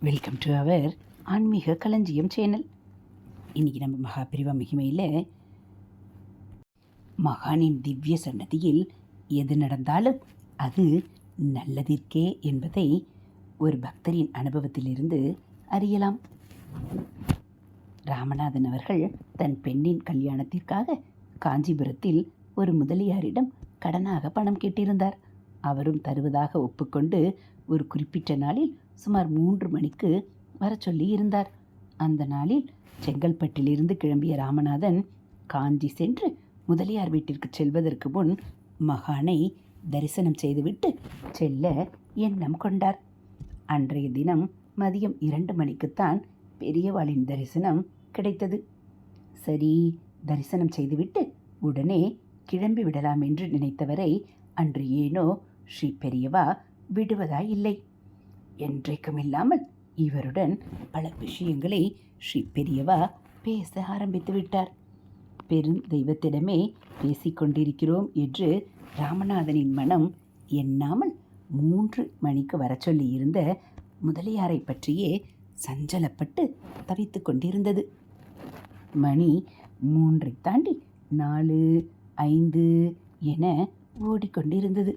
Welcome to our ஆன்மீக களஞ்சியம் channel இன்றைக்கி நம்ம மகாபிரிவா மகிமையில் மகானின் திவ்ய சன்னதியில் எது நடந்தாலும் அது நல்லதிற்கே என்பதை ஒரு பக்தரின் அனுபவத்திலிருந்து அறியலாம். ராமநாதன் அவர்கள் தன் பெண்ணின் கல்யாணத்திற்காக காஞ்சிபுரத்தில் ஒரு முதலியாரிடம் கடனாக பணம் கேட்டிருந்தார். அவரும் தருவதாக ஒப்புக்கொண்டு ஒரு குறிப்பிட்ட நாளில் சுமார் மூன்று மணிக்கு வரச் சொல்லி இருந்தார். அந்த நாளில் செங்கல்பட்டிலிருந்து கிளம்பிய ராமநாதன் காஞ்சி சென்று முதலியார் வீட்டிற்கு செல்வதற்கு முன் மகானை தரிசனம் செய்துவிட்டு செல்ல எண்ணம் கொண்டார். அன்றைய தினம் மதியம் இரண்டு மணிக்குத்தான் பெரியவாளின் தரிசனம் கிடைத்தது. சரி தரிசனம் செய்துவிட்டு உடனே கிளம்பி விடலாம் என்று நினைத்தவரை அன்று ஏனோ ஸ்ரீ பெரியவா விடுவதாய் இல்லை? என்றைக்கும் இல்லாமல் இவருடன் பல விஷயங்களை ஸ்ரீ பெரியவா பேச ஆரம்பித்து விட்டார். பெருந்தெய்வத்திடமே பேசிக்கொண்டிருக்கிறோம் என்று ராமநாதனின் மனம் எண்ணாமல் மூன்று மணிக்கு வரச் சொல்லியிருந்த முதலியாரை பற்றியே சஞ்சலப்பட்டு தவித்து கொண்டிருந்தது. மணி மூன்றை தாண்டி நாலு ஐந்து என ஓடிக்கொண்டிருந்தது.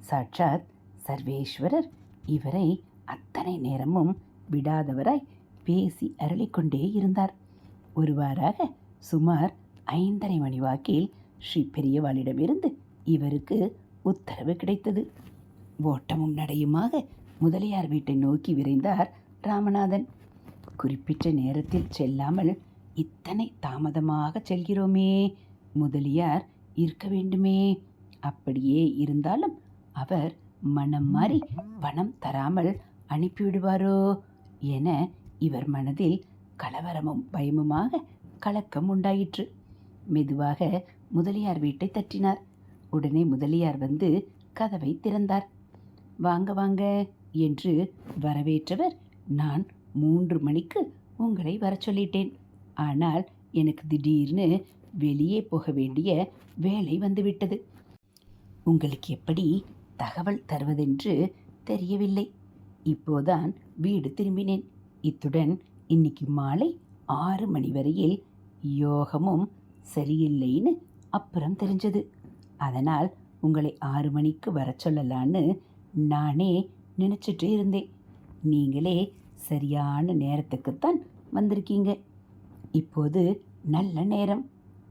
சாட்சாத் சர்வேஸ்வரர். இவரை அத்தனை நேரமும் விடாதவராய் பேசி அருளிக்கொண்டே இருந்தார். ஒருவாறாக சுமார் ஐந்தரை மணி வாக்கில் ஸ்ரீ பெரியவாளிடமிருந்து இவருக்கு உத்தரவு கிடைத்தது. ஓட்டமும் நடையுமாக முதலியார் வீட்டை நோக்கி விரைந்தார் ராமநாதன். குறிப்பிட்ட நேரத்தில் செல்லாமல் இத்தனை தாமதமாக செல்கிறோமே முதலியார் இருக்க வேண்டுமே. அப்படியே இருந்தாலும் அவர் மனம் மாறி பணம் தராமல் அனுப்பிவிடுவாரோ என இவர் மனதில் கலவரமும் பயமுமாக கலக்கம் உண்டாயிற்று. மெதுவாக முதலியார் வீட்டை தட்டினார். உடனே முதலியார் வந்து கதவை திறந்தார். வாங்க வாங்க என்று வரவேற்றவர் நான் மூன்று மணிக்கு உங்களை வர சொல்லிட்டேன். ஆனால் எனக்கு திடீர்னு வெளியே போக வேண்டிய வேலை வந்துவிட்டது. உங்களுக்கு எப்படி தகவல் தருவதென்று தெரியவில்லை. இப்போதான் வீடு திரும்பினேன். இத்துடன் இன்னைக்கு மாலை ஆறு மணி வரையில் யோகமும் சரியில்லைன்னு அப்புறம் தெரிஞ்சது. அதனால் உங்களை ஆறு மணிக்கு வர சொல்லலான்னு நானே நினச்சிட்டு இருந்தேன். நீங்களே சரியான நேரத்துக்குத்தான் வந்திருக்கீங்க. இப்போது நல்ல நேரம்.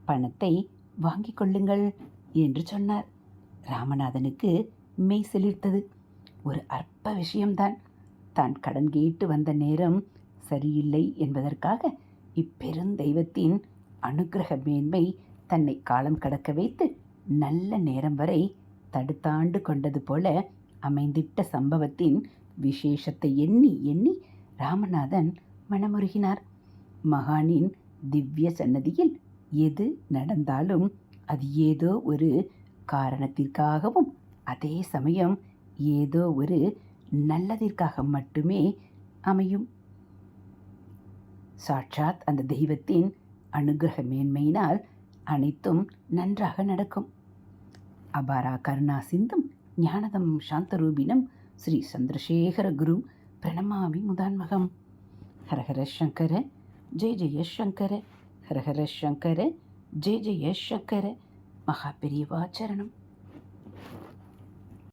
பணத்தை வாங்கிக் கொள்ளுங்கள் என்று சொன்னார். ராமநாதனுக்கு மெய் சிலிர்த்தது ஒரு அற்ப விஷயம்தான். தான் கடன் கேட்டு வந்த நேரம் சரியில்லை என்பதற்காக இப்பெருந்தெய்வத்தின் அனுகிரக மேன்மை தன்னை காலம் கடக்க வைத்து நல்ல நேரம் வரை தடுத்தாண்டு கொண்டது போல அமைந்திட்ட சம்பவத்தின் விசேஷத்தை எண்ணி எண்ணி ராமநாதன் மனமுருகினார். மகானின் திவ்ய சன்னதியில் எது நடந்தாலும் அது ஏதோ ஒரு காரணத்திற்காகவும் அதே சமயம் ஏதோ ஒரு நல்லதிற்காக மட்டுமே அமையும். சாட்சாத் அந்த தெய்வத்தின் அனுகிரக மேன்மையினால் அனைத்தும் நன்றாக நடக்கும். அபாரா கருணா சிந்தும் ஞானதம் சாந்தரூபினம் ஸ்ரீ சந்திரசேகர குரு பிரணமாமி முதான்மகம். ஹரஹர சங்கர ஜெய ஜெய சங்கர ஹரஹர சங்கர ஜெய ஜெய சங்கர மகா பெரியவாச்சரணம்